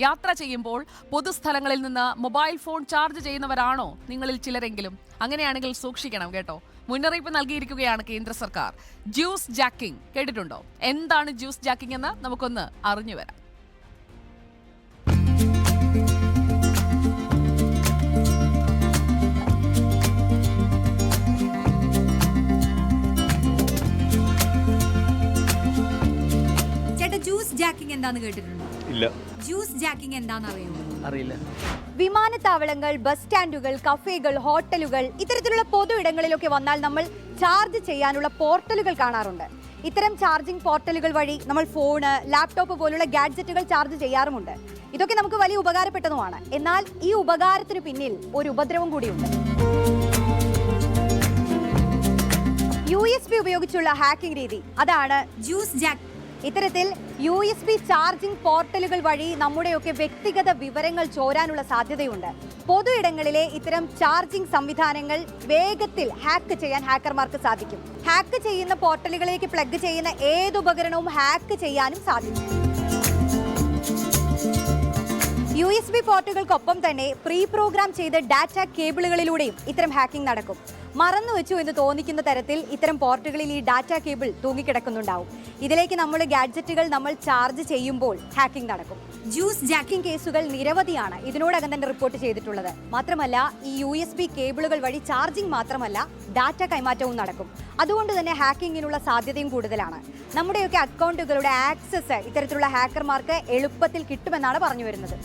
യാത്ര ചെയ്യുമ്പോൾ പൊതുസ്ഥലങ്ങളിൽ നിന്ന് മൊബൈൽ ഫോൺ ചാർജ് ചെയ്യുന്നവരാണോ നിങ്ങളിൽ ചിലരെങ്കിലും? അങ്ങനെയാണെങ്കിൽ സൂക്ഷിക്കണം കേട്ടോ. മുന്നറിയിപ്പ് നൽകിയിരിക്കുകയാണ് കേന്ദ്ര സർക്കാർ. ജ്യൂസ് ജാക്കിംഗ് കേട്ടിട്ടുണ്ടോ? എന്താണ് ജ്യൂസ് ജാക്കിംഗ് എന്ന് നമുക്കൊന്ന് അറിഞ്ഞു വരാം. ചേട്ടാ ജ്യൂസ് ജാക്കിംഗ് എന്താന്ന് കേട്ടിട്ടുണ്ടോ? ഇല്ല. ജ്യൂസ് ജാക്കിംഗ് എന്താണെന്ന് അറിയുമോ അറിയില്ല. വിമാനത്താവളങ്ങൾ ബസ് സ്റ്റാൻഡുകൾ കഫേകൾ ഹോട്ടലുകൾ ഇത്തരത്തിലുള്ള പൊതു ഇടങ്ങളിലൊക്കെ വന്നാൽ നമ്മൾ ചാർജ് ചെയ്യാനുള്ള പോർട്ടലുകൾ കാണാറുണ്ട്. ഇത്തരം ചാർജിംഗ് പോർട്ടലുകൾ വഴി നമ്മൾ ഫോണ് ലാപ്ടോപ്പ് പോലുള്ള ഗാഡ്ജറ്റുകൾ ചാർജ് ചെയ്യാറുമുണ്ട്. ഇതൊക്കെ നമുക്ക് വലിയ ഉപകാരപ്പെട്ടതുമാണ്. എന്നാൽ ഈ ഉപകാരത്തിന് പിന്നിൽ ഒരു ഉപദ്രവം കൂടിയുണ്ട്. യു എസ് ബി ഉപയോഗിച്ചുള്ള ഹാക്കിംഗ് രീതി. അതാണ് ജ്യൂസ് ജാക്ക് ഇത്തരത്തിൽ യു എസ് ബി ചാർജിംഗ് പോർട്ടലുകൾ വഴി നമ്മുടെയൊക്കെ വ്യക്തിഗത വിവരങ്ങൾ ചോരാനുള്ള സാധ്യതയുണ്ട്. പൊതു ഇടങ്ങളിലെ ഇത്തരം ചാർജിംഗ് സംവിധാനങ്ങൾ വേഗത്തിൽ ഹാക്ക് ചെയ്യാൻ ഹാക്കർമാർക്ക് സാധിക്കും. ഹാക്ക് ചെയ്യുന്ന പോർട്ടലുകളിലേക്ക് പ്ലഗ് ചെയ്യുന്ന ഏത് ഉപകരണവും ഹാക്ക് ചെയ്യാനും സാധിക്കും. യു എസ് ബി പോർട്ടുകൾക്കൊപ്പം തന്നെ പ്രീ പ്രോഗ്രാം ചെയ്ത ഡാറ്റ കേബിളുകളിലൂടെയും ഇത്തരം ഹാക്കിംഗ് നടക്കും. മറന്നു വെച്ചു എന്ന് തോന്നിക്കുന്ന തരത്തിൽ ഇത്തരം പോർട്ടുകളിൽ ഈ ഡാറ്റ കേബിൾ തൂങ്ങിക്കിടക്കുന്നുണ്ടാവും. ഇതിലേക്ക് നമ്മൾ ഗാഡ്ജറ്റുകൾ നമ്മൾ ചാർജ് ചെയ്യുമ്പോൾ ഹാക്കിംഗ് നടക്കും. ജ്യൂസ് ജാക്കിംഗ് കേസുകൾ നിരവധിയാണ് ഇതിനോടകം തന്നെ റിപ്പോർട്ട് ചെയ്തിട്ടുള്ളത്. മാത്രമല്ല ഈ യു എസ് ബി കേബിളുകൾ വഴി ചാർജിംഗ് മാത്രമല്ല ഡാറ്റ കൈമാറ്റവും നടക്കും. അതുകൊണ്ട് തന്നെ ഹാക്കിങ്ങിനുള്ള സാധ്യതയും കൂടുതലാണ്. നമ്മുടെയൊക്കെ അക്കൗണ്ടുകളുടെ ആക്സസ് ഇത്തരത്തിലുള്ള ഹാക്കർമാർക്ക് എളുപ്പത്തിൽ കിട്ടുമെന്നാണ് പറഞ്ഞു വരുന്നത്.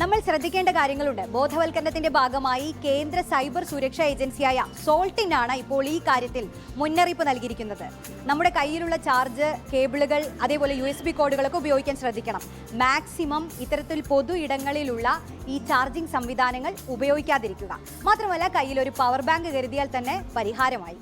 നമ്മൾ ശ്രദ്ധിക്കേണ്ട കാര്യങ്ങളുണ്ട്. ബോധവൽക്കരണത്തിന്റെ ഭാഗമായി കേന്ദ്ര സൈബർ സുരക്ഷാ ഏജൻസിയായ സോൾട്ടിനാണ് ഇപ്പോൾ ഈ കാര്യത്തിൽ മുന്നറിയിപ്പ് നൽകിയിരിക്കുന്നത്. നമ്മുടെ കയ്യിലുള്ള ചാർജ് കേബിളുകൾ അതേപോലെ യു എസ് ബി കോഡുകളൊക്കെ ഉപയോഗിക്കാൻ ശ്രദ്ധിക്കണം. മാക്സിമം ഇത്തരത്തിൽ പൊതു ഇടങ്ങളിലുള്ള ഈ ചാർജിംഗ് സംവിധാനങ്ങൾ ഉപയോഗിക്കാതിരിക്കുക. മാത്രമല്ല കയ്യിൽ ഒരു പവർ ബാങ്ക് കരുതിയാൽ തന്നെ പരിഹാരമായി.